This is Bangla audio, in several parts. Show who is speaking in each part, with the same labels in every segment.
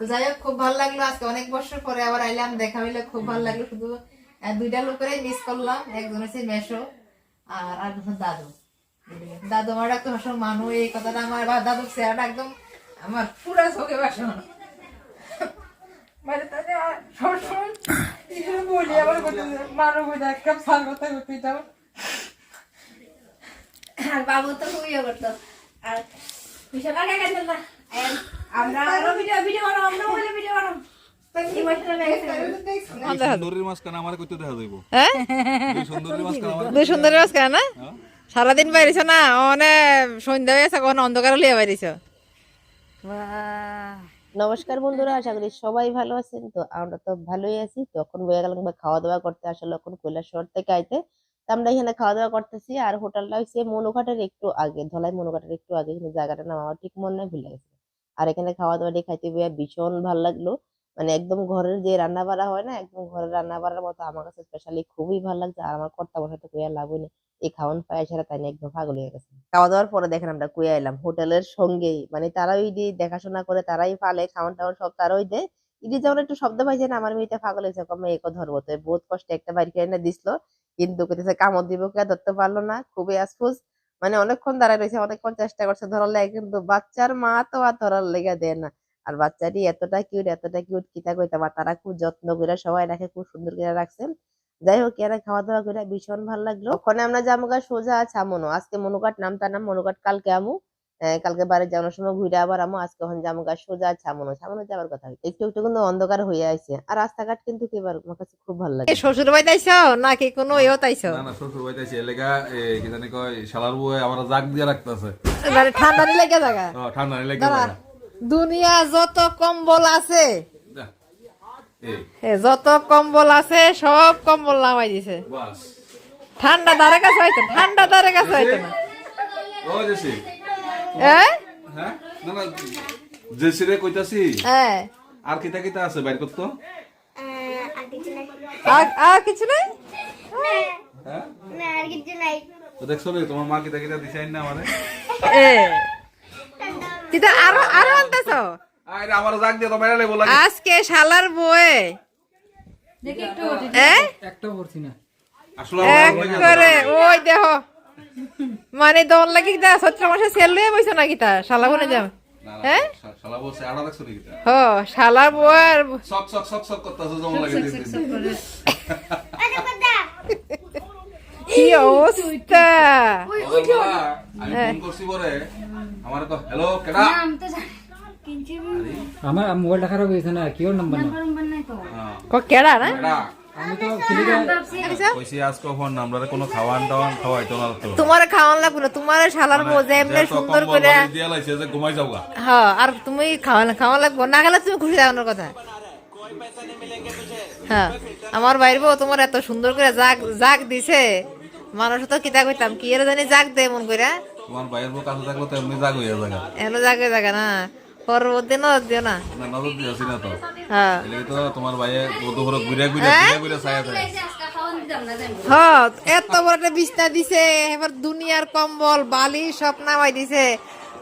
Speaker 1: তো যাই হোক, খুব ভালো লাগল আজকে। অনেক বছর পরে আবার আইলাম, দেখা হইলে, খুব ভালো লাগল। শুধু দুইটা লোকেরই মিস করলাম। একজন হচ্ছে মেশো আর আর দাদু। দাদু আমার ডাকতো সব মানু, এই কথাটা আমার বা দাদু চেহারাটা একদম আমার পুরা চোখে বাসন মানে আর
Speaker 2: বাবু তো খুবই করতো আর বিশাল গেছিল না। আমরা আরও ভিডিও ভিডিও বানাবো আমরা বলে ভিডিও বানাবো ইমোশনাল হয়ে গেছে
Speaker 3: সুন্দরীর মাঝখানে আমার কইতে দেখা যাইব।
Speaker 4: হ্যাঁ? সারাদিন বাইরেছ না? অনেক সন্ধ্যা হয়ে কখন অন্ধকার লিয়ে বাইরেছ?
Speaker 5: নমস্কার বন্ধুরা আশা করি সবাই ভালো আছেন। তো আমরা তো ভালোই আছি। তখন বয়ে গেলাম বা খাওয়া দাওয়া করতে আসলে এখন কৈলাসহর থেকে আইতে। তো আমরা এখানে খাওয়া দাওয়া করতেছি। আর হোটেলটা হচ্ছে মনুঘাটের একটু আগে ধলাই মনুঘাটের একটু আগে কিন্তু জায়গাটার নাম আমার ঠিক মনে নেই ভুলে গেছে। আর এখানে খাওয়া দাওয়া খাইতে বইয়া ভীষণ ভালো লাগল। মানে একদম ঘরের যে রান্না বাড়া হয় না, একদম ঘরের রান্না বাড়ার মতো আমার কাছে স্পেশালি খুবই ভালো লাগছে আর আমার কর্তা বসাতে কইয়া লাভ নেই। এই খাওয়ান পায় ছাড়া তাই একদম পাগল হয়ে গেছে। খাওয়া দাওয়ার পরে দেখেন আমরা কুয়ে এলাম, হোটেলের সঙ্গেই মানে তারাই দেখাশোনা করে তারাই পালে খাওয়ান টাওয়ান সব তারাই দেয়। ইডি যেমন একটু শব্দ পাইছে না, আমার মেয়েটা পাগল হয়েছে, কমে এক ধরবো। তো বহুত কষ্টে একটা বাড়ি কিনে দিছিল কিন্তু কামড় দিব কে, ধরতে পারল না, খুবই আফসোস। মানে অনেকক্ষণ দাঁড়ায় রয়েছে, অনেকক্ষণ চেষ্টা করছে, ধরার লেগে কিন্তু বাচ্চার মা তো আর ধরার লেগে দেয় না। আর বাচ্চাটি এতটা কিউট এতটা কিউট কিতা কইতাম আর তারা খুব যত্ন করে সবাই রাখে খুব সুন্দর করে রাখছেন। যাই হোক, এরা খাওয়া দাওয়া করে ভীষণ ভালো লাগল। ওখানে আমরা যাব সোজা আছে ছামনো। আজকে মনুকাট নামতা নাম মনুকাট কালকে আমু। কালকে বাড়ি যাওয়ার সময় ঘুরে আবার আমু আজকে ওখানে যাব গা সোজা ছামনো ছামনো যাবার কথা একটু একটু কিন্তু অন্ধকার হয়ে আছে আর রাস্তাঘাট কিন্তু কেবার আমার কাছে খুব ভালো লাগে।
Speaker 4: শ্বশুর বাড়ি তাইছ নাকি কোনো ইয়েও তাইছ
Speaker 3: না না শ্বশুর বাড়িতে আছি এলাকা কি জানি কয় শালার বউ আমার জাগ দিয়ে রাখতেছে।
Speaker 4: মানে ঠান্ডা দিলে কে জায়গা
Speaker 3: ঠান্ডা নাই লাগে
Speaker 4: দাঁড়া দুনিয়া যত কম্বল আছে এ। যত কম্বল আছে সব কম্বল নামাই দিছে।
Speaker 3: বাস।
Speaker 4: ঠান্ডা দাঁড়ে কাছে হইতো ঠান্ডা দাঁড়ে কাছে হইতো না।
Speaker 3: হ্যাঁ? না না জেসি কইতাছি।
Speaker 4: হ্যাঁ
Speaker 3: আর কিতা কিতা আছে বাইর করতো?
Speaker 4: আর কিছু নাই।
Speaker 3: হ্যাঁ?
Speaker 2: না আর কিছু নাই।
Speaker 3: দেখছ তোমার মা কিতা কিতা দিছে না আমারে?
Speaker 4: এ। কিন্তু আরও আরও আনতেছ?
Speaker 3: আরে আমার জাগ দিয়ে তো মেরে লেবো
Speaker 4: আজকে শালার বয়ে এ?
Speaker 3: আসলে আমার ভালো লাগে না।
Speaker 4: করে ওই দেহ। মানে দল লাগি কিতা সত্র মাসে সেল লয়ে বইছো না কিতা শালা বনে
Speaker 3: না,
Speaker 4: হ্যাঁ?
Speaker 3: শালা বলছে আড়া দেখছ নাকি তা?
Speaker 4: হ শালার বউয়ের
Speaker 3: সক সক সক সক করতেছে যেমন লাগে দিতে
Speaker 4: কি অবস্থা?
Speaker 3: আমি ফোন করছি পরে। আমার তো হ্যালো কেডা?
Speaker 2: আমি তো জানি কিনছি
Speaker 6: আমার মোবাইলটা খারাপ হয়েছে না কিওর নাম্বার না
Speaker 2: নাম্বার নাই তো।
Speaker 3: হ্যাঁ,
Speaker 4: ক কেডা না?
Speaker 3: কেডা? খাওয়াইতো না তো
Speaker 4: তোমার খাওয়ান লাগবে না তোমার শালার বউ এমনি সুন্দর করে
Speaker 3: বালিশ দিয়া লাইছে যে ঘুমাই যাওগা।
Speaker 4: হ্যাঁ আর তুমি খাওয়ান খাওয়ান লাগবো না গেলে তুমি খুশি থাকানোর কথা। হ্যাঁ আমার বাইর বউ তোমার এত সুন্দর করে জাগ জাগ দিছে। মানুষ তো কিতা কইতাম কি এর জানি জাগ দে মন কইরা।
Speaker 3: তোমার বাইরের বউ কাছে থাকলে তো এমনি জাগ হইয়া জায়গা
Speaker 4: এলো জাগে জাগা না। পরবর্তী ন দিও না।
Speaker 3: না নজর দিয়েছি না তো।
Speaker 4: হ্যাঁ।
Speaker 3: এদিকে তো তোমার ভাইয়ে কত করে ঘুরে ঘুরে ঘুরে ঘুরে ছায়া থাকে
Speaker 2: আজকে খাওয়ান দিতাম না জানি
Speaker 4: হ্যাঁ এত বড় একটা বিছনা দিছে এবার দুনিয়ার কম্বল বালি সব নামাই দিছে।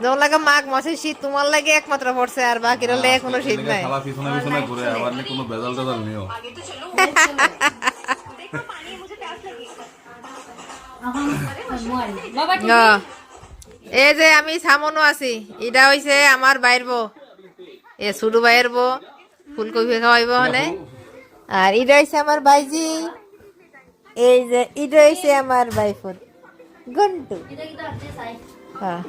Speaker 4: যেমন লাগে মাঘ মাসে শীত তোমার লাগে একমাত্র পড়ছে আর বাকিরা লেগে কোনো শীত নাই।
Speaker 3: খালা পিছনে পিছনে ঘুরে আবার নি কোনো বেজাল টেজাল নিও।
Speaker 2: বাবা।
Speaker 4: এই যে আমি সামনো আছি এটা হইছে আমার বাইর বউ। এ ছোট ভাইয়ের বউ ফুলকপি খাওয়াইব মানে আর এটা হইছে আমার বাইজি এই যে এটা হইছে আমার বাইফুর গন্টু। হ্যাঁ।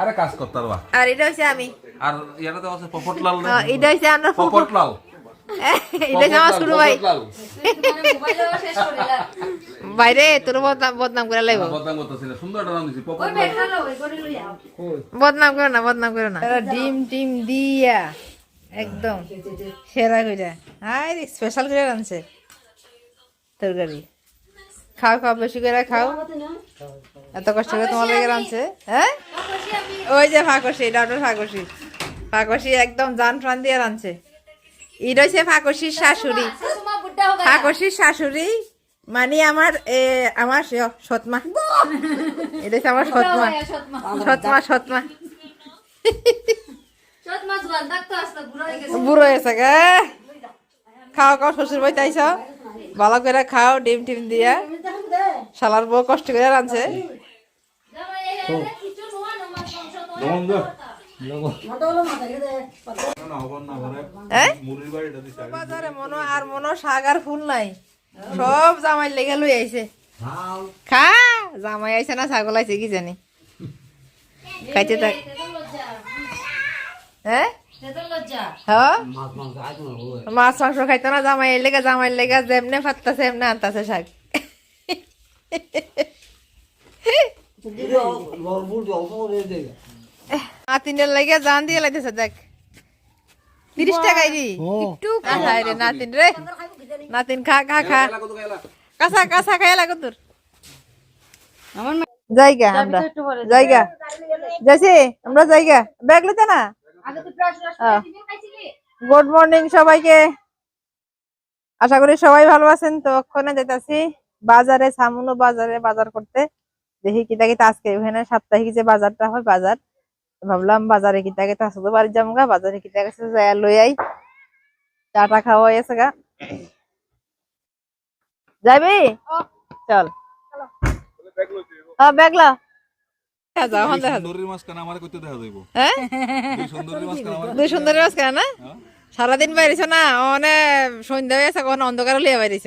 Speaker 3: আরে কাজ করতার বা
Speaker 4: আর এটা হইছে আমি।
Speaker 3: আর ইয়াতে তো আছে পপট লাল
Speaker 4: হ্যাঁ, এটা হইছে আমরা
Speaker 3: পপট লাল
Speaker 4: এটা আমার ছোট ভাই বাইরে তোর বদনাম বদনাম করে লাইব
Speaker 3: বদনাম
Speaker 2: করে
Speaker 4: করে না বদনাম করে না ডিম টিম দিয়া একদম সেরা কইরা হাই স্পেশাল করে রানছে তরকারি খাও খাও বেশি করে খাও এত কষ্ট করে তোমার লেগে রানছে হ্যাঁ ওই যে ফাঁকসি ডাক্তার ফাঁকসি ফাঁকসি একদম জান প্রাণ দিয়ে রানছে ইট হচ্ছে ফাঁকসির শাশুড়ি। ফাঁকসির শাশুড়ি মানে আমার এ আমার সৎমা। এটা হচ্ছে আমার সৎমা।
Speaker 2: সৎমা।
Speaker 4: সৎমা বুড়ো হয়েছে গে। খাও খাও শ্বশুর বাড়িতে আইস ভালো করে খাও ডিম টিম দিয়া। শালার বউ কষ্ট করে রাঁধছে। হ্যাঁ?
Speaker 3: মুড়ির বাড়িটা দিছে
Speaker 4: বাজারে মনো আর মনো শাক আর ফুল নাই। সব জামাই লেগে লই আইছে। খা জামাই আইছে না ছাগল আইছে কি জানি। খাইতে থাক। হ্যাঁ? হ্যাঁ মাছ মাংস খাইতো না জামাই লেগে জামাই লেগে যেমনে ফাত্তাছে এমনে আনতাছে শাক। নাতিনের লাগে জান দিয়ে লাইতেছে দেখ। তিরিশ টাকাই দি। একটু কাঁচাই রে নাতিন রে। নাতিন খা খা খা।
Speaker 3: এলা কত খাইলা
Speaker 4: কাঁচা কাঁচা খাই লাগো তোর। জায়গা আমরা। জায়গা। যাইছি আমরা জায়গা। ব্যাগ লিতে না? গুড মর্নিং সবাইকে। আশা করি সবাই ভালো আছেন। তো ওখানে যেতেছি বাজারে সামুনো বাজারে বাজার করতে। দেখি কি কিতা আজকে ওখানে সাপ্তাহিক যে বাজারটা হয় বাজার। ভাবলাম বাজারে কিতা কিতা আছে তো বাড়ির যামগা বাজারে কিতা গেছে যাই লই আই। চাটা খাওয়া হয়েছে গা। যাবি চল। হ্যাঁ ব্যাগ লা যাও হন দেখা যাও।
Speaker 3: সুন্দরীর মাছ কেন আমারে কইতে দেখা যাইব।
Speaker 4: হ্যাঁ?
Speaker 3: কেন
Speaker 4: না? সারাদিন বাইরেছ না? অনে সন্ধ্যা হয়ে আছে কখন অন্ধকার লিয়ে বাইরেছ।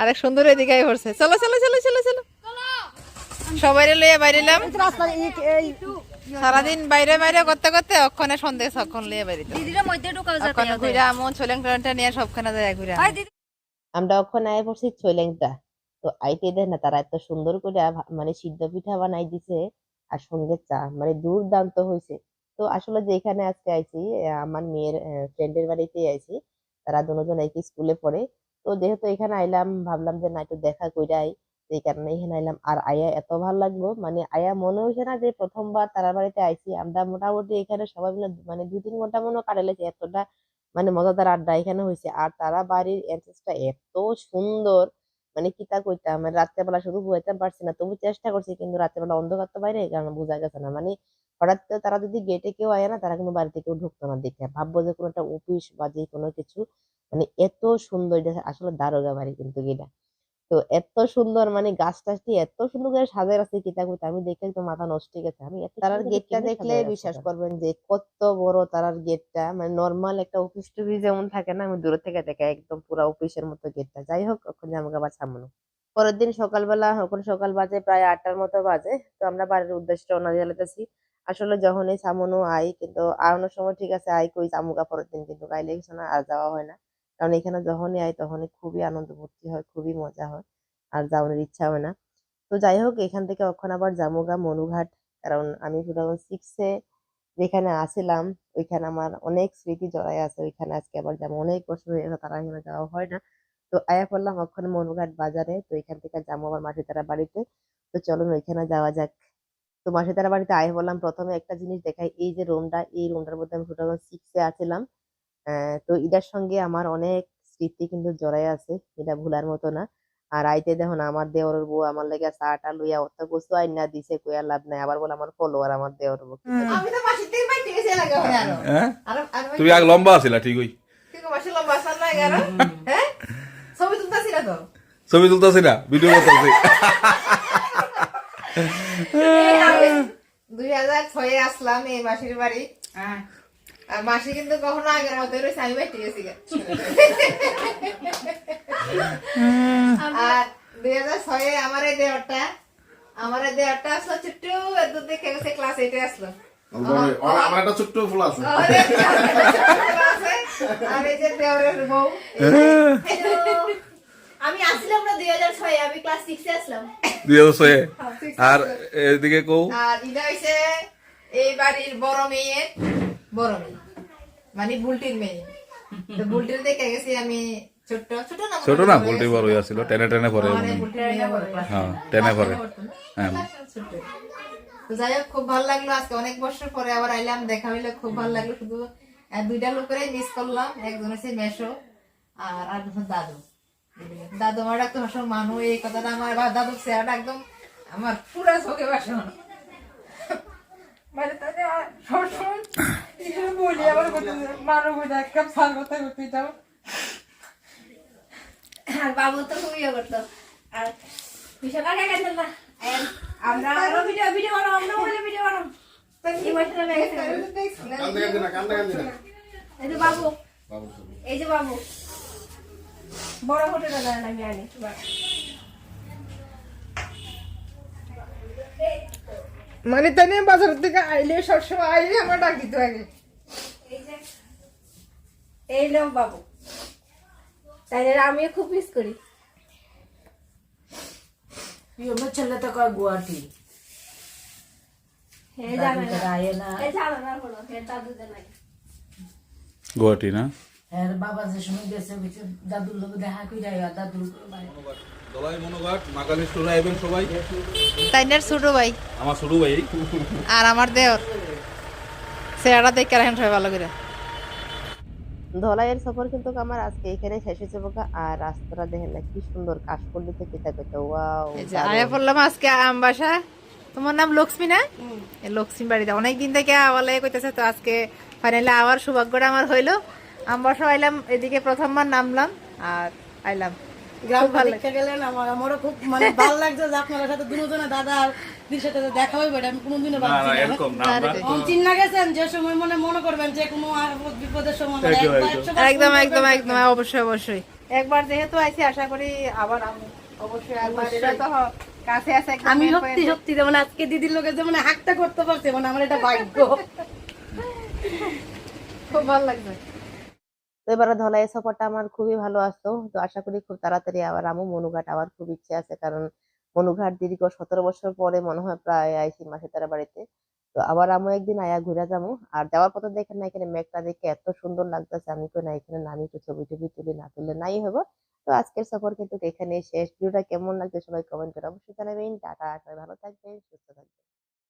Speaker 4: আরেক সুন্দর এদিকে পড়ছে চলো চলো চলো চলো চলো। সবাই লইয়া বাইরিলাম। সারাদিন বাইরে বাইরে করতে করতে অক্ষণে সন্দেহ অক্ষণ লিয়ে বাইরিত। অক্ষণে ঘুরা মন ছোলেন টোলেনটা নিয়ে সবখানে যায় ঘুরা
Speaker 5: আমরা ওখানে আয় পড়ছি ছৈলেংটা তো আইতে দেয় না তারা এত সুন্দর করে মানে সিদ্ধ পিঠা বানাই দিছে আর সঙ্গে চা মানে দুর্দান্ত হয়েছে তো আসলে যে এখানে আজকে আইছি আমার মেয়ের ফ্রেন্ডের বাড়িতে আইছি। তারা দুজন একই স্কুলে পড়ে। তো যেহেতু এখানে আইলাম ভাবলাম যে না একটু দেখা কইরাই এই কারণে এখানে আইলাম। আর আয়া এত ভালো লাগল মানে আয়া মনে হয়েছে না যে প্রথমবার তারা বাড়িতে আইছি। আমরা মোটামুটি এখানে সবাই মিলে মানে দুই, তিন ঘণ্টা মনে কাটাইছি এতটা মানে মজাদার আড্ডা এখানে হয়েছে আর তারা বাড়ির এন্ট্রেন্সটা এত সুন্দর মানে কিতা কইতাম মানে রাত্রেবেলা শুধু বুঝাইতে পারছি না, তবু চেষ্টা করছি, কিন্তু রাত্রেবেলা অন্ধকার তো বাইরে কারণ বোঝা গেছে না। মানে হঠাৎ করে তারা যদি গেটে কেউ আয় না, তারা কিন্তু বাড়িতে কেউ ঢুকতো না দেখে। ভাববো যে কোনো একটা অফিস বা যে কোনো কিছু মানে এত সুন্দর আসলে দারোগা বাড়ি কিন্তু এটা তো এত সুন্দর মানে গাছ টাছ দিয়ে এত সুন্দর করে সাজায় রাখছে কিতা কইতে আমি দেখে তো মাথা নষ্ট হয়ে গেছে। আমি তারার গেটটা দেখলে বিশ্বাস করবেন যে কত বড় তারার গেটটা। মানে নর্মাল একটা অফিস টফিস যেমন থাকে না আমি দূরে থেকে দেখে একদম পুরো অফিসের মতো গেটটা। যাই হোক ওখানে আমাকে আবার সামনে পরের দিন সকালবেলা ওখানে সকাল বাজে প্রায় আটটার মতো বাজে। তো আমরা বাড়ির উদ্দেশ্যে রওনা যেতেছি আসলে যখন এই সামনও আই কিন্তু আনানোর সময় ঠিক আছে আই কই জামুকা পরের দিন কিন্তু গাইলে কিছু না আর যাওয়া হয় না। কারণ এখানে যখনই আই তখনই খুবই আনন্দ ভর্তি হয় খুবই মজা হয় আর যাওয়ার ইচ্ছা হয় না। তো যাই হোক এখান থেকে ওখানে আবার জামুগা মনুঘাট। কারণ আমি টু থাউজেন্ড সিক্সে যেখানে আসিলাম ওইখানে আমার অনেক স্মৃতি জড়াই আছে। ওইখানে আজকে আবার যাব। অনেক বছর হয়ে গেছে তারা এখানে যাওয়া হয় না। তো আয়া পড়লাম ওখানে মনুঘাট বাজারে। তো এখান থেকে যাব আবার মাসি তারা বাড়িতে। তো চলুন ওইখানে যাওয়া যাক। তো মাসি তারা বাড়িতে আয়া বললাম প্রথমে একটা জিনিস দেখাই। এই যে রুমটা এই রুমটার মধ্যে আমি টু থাউজেন্ড সিক্সে আছিলাম। আহ, তো এটার সঙ্গে আমার অনেক স্মৃতি কিন্তু জড়াই আছে এটা ভুলার মতো না। আর আইতে দেখো না আমার দেওরের বউ আমার লেগে চাটা লইয়া অত কিছু আইন না দিছে কইয়া লাভ নাই। আবার বলে আমার ফলোয়ার আমার দেওরের বউ।
Speaker 3: হ্যাঁ? তুমি আগে লম্বা আছিলা ঠিকই
Speaker 1: ঠিক মাসি লম্বা আসলাম না এগারো? হ্যাঁ? ছবি তুলতেছি না
Speaker 3: ভিডিও করতেছি।
Speaker 1: দুই হাজার ছয়ে আসলাম এই মাসির বাড়ি। আর মাসি কিন্তু কখনো আগের মতো রয়েছে আমি গেছি। আর দুই হাজার ছয়ে আমার এই দেওয়ারটা আমার এই দেওয়ারটা আসলো ছোট্ট এত দেখে গেছে ক্লাস এইটে আসলো।
Speaker 7: আমার একটা ছোট্ট ফুল আছে।
Speaker 1: আর এই যে দেওরের বউ।
Speaker 2: আমি আসছিলাম না দুই হাজার ছয় আমি ক্লাস সিক্সে আসলাম।
Speaker 3: ছয়ে? আর এদিকে কৌ
Speaker 1: আর হইছে এই বাড়ির বড় মেয়ে বড় মেয়ে। মানে বুলটির মেয়ে। তো বুলটির দেখে গেছি আমি ছোট ছোট না
Speaker 3: ছোট না পোল্ট্রি বড় হয়ে আসছিল টেনে টেনে পরে।
Speaker 1: মানে
Speaker 3: হ্যাঁ টেনে পরে। হ্যাঁ।
Speaker 1: তো যাই হোক খুব ভালো লাগল আজকে। অনেক বছর পরে আবার আইলাম দেখা হইলে খুব ভালো লাগল। শুধু দুইটা লোকের মিস করলাম। একজন হচ্ছে মেশো আর আর দুজন দাদু। দাদু আমার ডাকতো মানুষ এই কথাটা আমার দাদু চেহারাটা একদম আমার পুরা চোখে বাসন মানে তাহলে সবসময় বলি আবার মানব এক কাপ সার কথা করতে যাও।
Speaker 2: আর বাবু তো খুবই ইয়ে করতো। আর বিশাল কাকা গেছিল না আমরা আরও ভিডিও ভিডিও বানাবো আমরা বলে ভিডিও
Speaker 7: না।
Speaker 2: এই যে বাবু।
Speaker 7: বাবু
Speaker 2: এই যে বাবু। বড় দেন আমি আনি
Speaker 1: মানে তাই বাজার থেকে আইলে সবসময় আইলে আমার ডাক দিতে আগে
Speaker 2: এই যে বাবু। তাইলে আমিও খুব মিস করি।
Speaker 8: আমার ছেলে তো কয় গুয়াহাটি।
Speaker 2: হে না।
Speaker 8: আয়ে না।
Speaker 2: হে জানে না হলো হে দাদু জানে
Speaker 3: গুয়াহাটি না?
Speaker 8: এর বাবা যে সময় গেছে দাদুর লোক দেখা করে যায় দাদুর বাড়ি।
Speaker 3: দলাই মনোঘাট মাকালি স্টোরে আইবেন সবাই।
Speaker 4: তাইনার ছোট ভাই।
Speaker 3: আমার ছোট ভাই।
Speaker 4: আর আমার দেওর। চেহারা দেখে রাখেন সবাই ভালো করে।
Speaker 5: ধলাইয়ের সফর কিন্তু আমার আজকে এখানে শেষ হয়েছে বোকা। আর রাস্তাটা দেখেন না কি সুন্দর কাশপল্লি থেকে দেখতে ওয়াও
Speaker 4: এই যে আয়া পড়লাম আজকে আমবাসা তোমার নাম লক্ষ্মী না? লক্ষ্মী বাড়িতে। অনেকদিন থেকে বলে কইতেছে তো আজকে ফাইনালি আবার সৌভাগ্যটা আমার হইল। আমবাসা আইলাম এদিকে প্রথমবার নামলাম আর আইলাম। খুব
Speaker 8: দেখতে গেলেন আমার আমারও খুব মানে ভালো লাগছে যে আপনার সাথে দুজনে দাদা আর দিদির সাথে দেখা হইবে এটা আমি কোনোদিনও
Speaker 3: না না
Speaker 8: ভাবছি না।
Speaker 3: এরকম না আমরা
Speaker 8: তখন চিন্তা গেছেন যে সময় মনে মনে করবেন যে কোনো বিপদের সময় মানে
Speaker 3: একদম,
Speaker 8: একবার
Speaker 3: একদম।
Speaker 4: একদম
Speaker 8: ফোন
Speaker 4: একদম
Speaker 8: করবেন।
Speaker 4: একদম অবশ্যই অবশ্যই। একবার যেহেতু আইছি আশা করি আবার আমি অবশ্যই একবার এটা তো কাছে আছে
Speaker 8: আমি সত্যি সত্যি যেমন আজকে দিদির লোকের যেমন হাকটা করতে পারছি মানে আমার এটা ভাগ্য।
Speaker 4: খুব ভালো লাগছে।
Speaker 5: তো এবারে ধলাই সফরটা আমার খুবই ভালো আসতো। তো আশা করি খুব তাড়াতাড়ি আবার আমু মনুঘাট আবার খুব ইচ্ছে আছে, কারণ মনুঘাট দীর্ঘ সতেরো বছর পরে মনে হয় প্রায় আইসি মাসে তারা বাড়িতে। তো আবার আমু একদিন আয়া ঘুরে যাব। আর যাওয়ার পথে দেখেন না এখানে মেঘটা দেখে এত সুন্দর লাগতেছে, আমি কই না, এখানে নামি একটু ছবি টবি তুলি, না তুললে নাই হব তো আজকের সফর কিন্তু এখানে শেষ। ভিডিওটা কেমন লাগছে সবাই কমেন্ট করে অবশ্যই জানাবেন। টাটা, সবাই ভালো থাকবেন, সুস্থ থাকবেন।